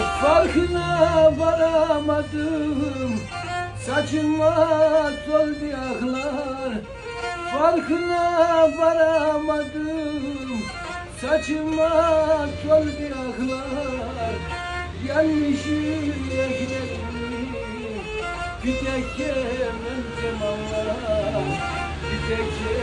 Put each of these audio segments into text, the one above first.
Farkına varamadım. Saçıma doldu yaklar Farkına varamadım. Saçıma doldu yaklar Yanlış yüreklerim Bir tek yemem cemallar Bir tek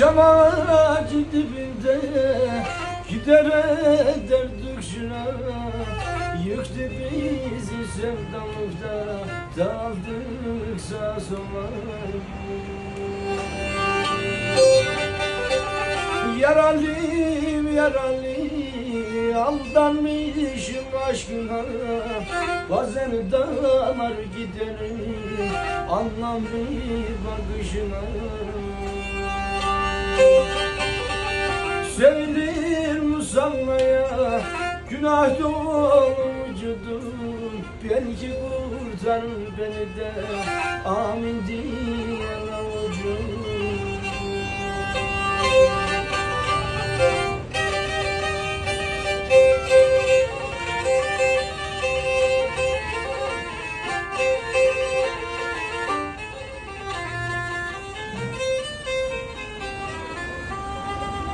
Cemaat dibinde gider ederdik şuna Yıktı bizi sevdalıkta daldık sağ sola Yaralıyım yaralı Aldanmışım aşkına. Bazen dalar giderim Anlam bir bakışına Musallaya Günah dolu vücudum Belki kurtarır beni de. Amin diye